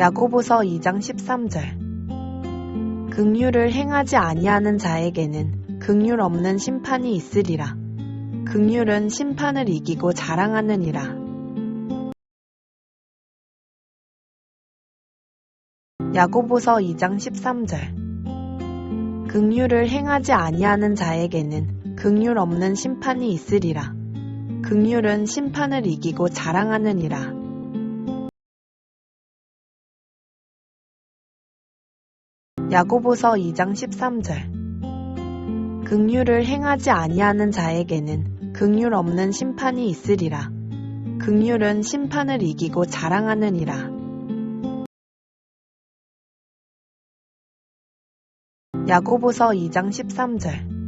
야고보서 2장 13절 극률을 행하지 아니하는 자에게는 극률 없는 심판이 있으리라. 극률은 심판을 이기고 자랑하느니라. 야고보서 2장 13절 극률을 행하지 아니하는 자에게는 극률 없는 심판이 있으리라. 극률은 심판을 이기고 자랑하느니라. 야고보서 2장 13절 극률을 행하지 아니하는 자에게는 극률 없는 심판이 있으리라. 극률은 심판을 이기고 자랑하느니라. 야고보서 2장 13절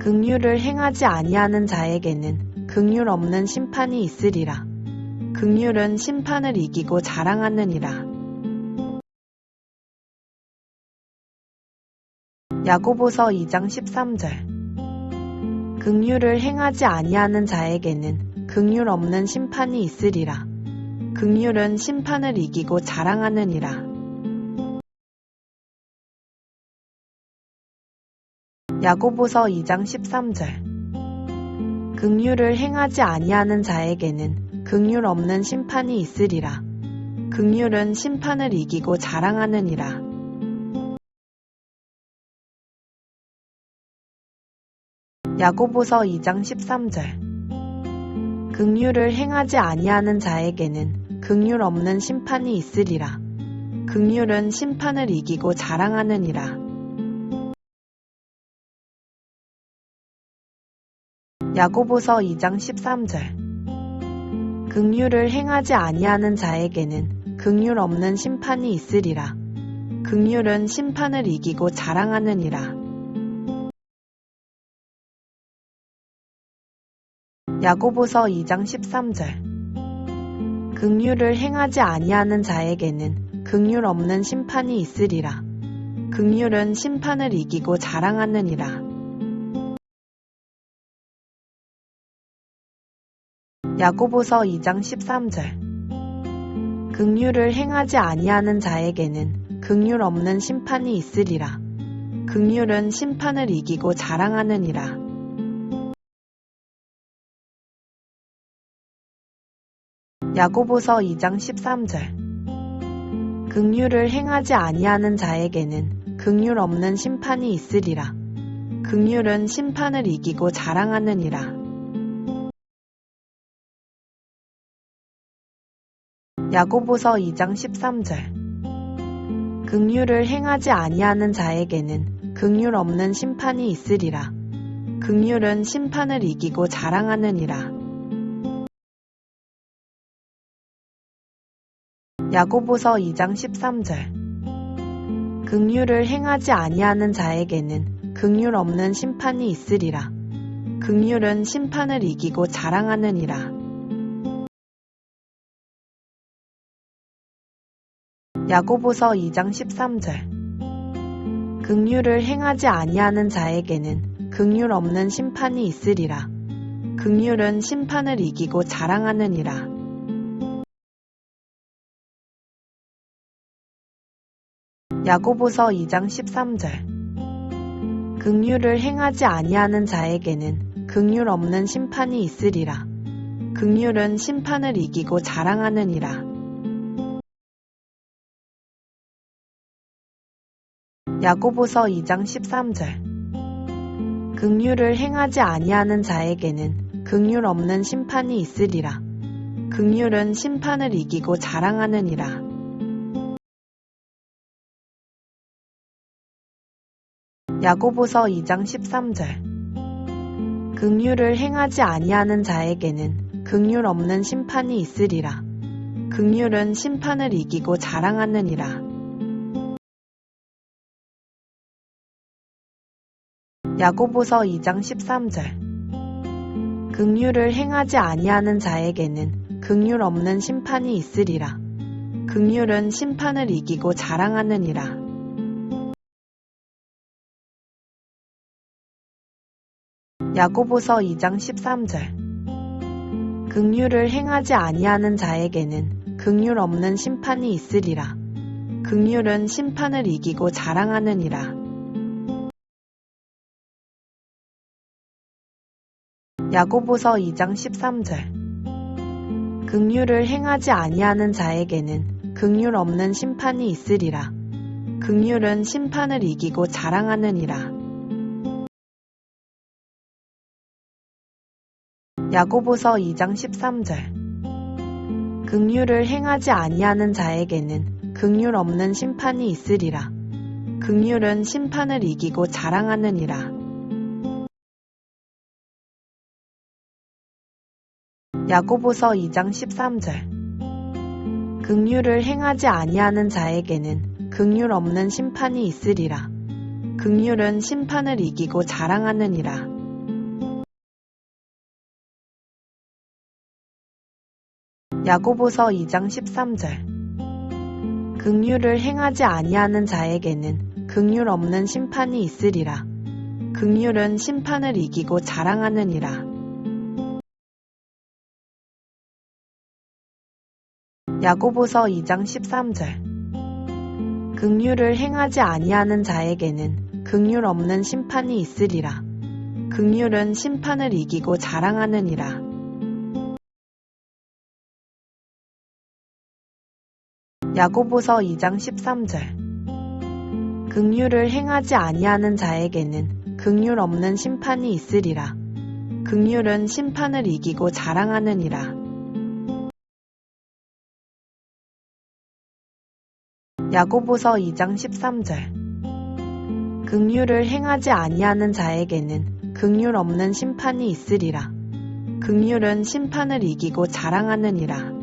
극률을 행하지 아니하는 자에게는 극률 없는 심판이 있으리라. 극률은 심판을 이기고 자랑하느니라. 야고보서 2장 13절 극률을 행하지 아니하는 자에게는 극률 없는 심판이 있으리라. 극률은 심판을 이기고 자랑하느니라. 야고보서 2장 13절 극률을 행하지 아니하는 자에게는 극률 없는 심판이 있으리라. 극률은 심판을 이기고 자랑하느니라. 야고보서 2장 13절 극률을 행하지 아니하는 자에게는 극률 없는 심판이 있으리라. 극률은 심판을 이기고 자랑하느니라. 야고보서 2장 13절 극률을 행하지 아니하는 자에게는 극률 없는 심판이 있으리라. 극률은 심판을 이기고 자랑하느니라. 야고보서 2장 13절 극률을 행하지 아니하는 자에게는 극률 없는 심판이 있으리라. 극률은 심판을 이기고 자랑하느니라. 야고보서 2장 13절 극률을 행하지 아니하는 자에게는 극률 없는 심판이 있으리라. 극률은 심판을 이기고 자랑하느니라. 야고보서 2장 13절 극률을 행하지 아니하는 자에게는 극률 없는 심판이 있으리라. 극률은 심판을 이기고 자랑하느니라. 야고보서 2장 13절 극률을 행하지 아니하는 자에게는 극률 없는 심판이 있으리라. 극률은 심판을 이기고 자랑하느니라. 야고보서 2장 13절 극률을 행하지 아니하는 자에게는 극률 없는 심판이 있으리라. 극률은 심판을 이기고 자랑하느니라. 야고보서 2장 13절 극률을 행하지 아니하는 자에게는 극률 없는 심판이 있으리라. 극률은 심판을 이기고 자랑하느니라. 야고보서 2장 13절 극률을 행하지 아니하는 자에게는 극률 없는 심판이 있으리라. 극률은 심판을 이기고 자랑하느니라. 야고보서 2장 13절 극률을 행하지 아니하는 자에게는 극률 없는 심판이 있으리라. 극률은 심판을 이기고 자랑하느니라. 야고보서 2장 13절 극률을 행하지 아니하는 자에게는 극률 없는 심판이 있으리라. 극률은 심판을 이기고 자랑하느니라. 야고보서 2장 13절 극률을 행하지 아니하는 자에게는 극률 없는 심판이 있으리라. 극률은 심판을 이기고 자랑하느니라. 야고보서 2장 13절 극률을 행하지 아니하는 자에게는 극률 없는 심판이 있으리라. 극률은 심판을 이기고 자랑하느니라. 야고보서 2장 13절 극률을 행하지 아니하는 자에게는 극률 없는 심판이 있으리라. 극률은 심판을 이기고 자랑하느니라. 야고보서 2장 13절 극률을 행하지 아니하는 자에게는 극률 없는 심판이 있으리라. 극률은 심판을 이기고 자랑하느니라. 야고보서 2장 13절 극률을 행하지 아니하는 자에게는 극률 없는 심판이 있으리라. 극률은 심판을 이기고 자랑하느니라. 야고보서 2장 13절 극률을 행하지 아니하는 자에게는 극률 없는 심판이 있으리라. 극률은 심판을 이기고 자랑하느니라. 야고보서 2장 13절 극률을 행하지 아니하는 자에게는 극률 없는 심판이 있으리라. 극률은 심판을 이기고 자랑하느니라. 야고보서 2장 13절 극률을 행하지 아니하는 자에게는 극률 없는 심판이 있으리라. 극률은 심판을 이기고 자랑하느니라. 야고보서 2장 13절 극률을 행하지 아니하는 자에게는 극률 없는 심판이 있으리라. 극률은 심판을 이기고 자랑하느니라.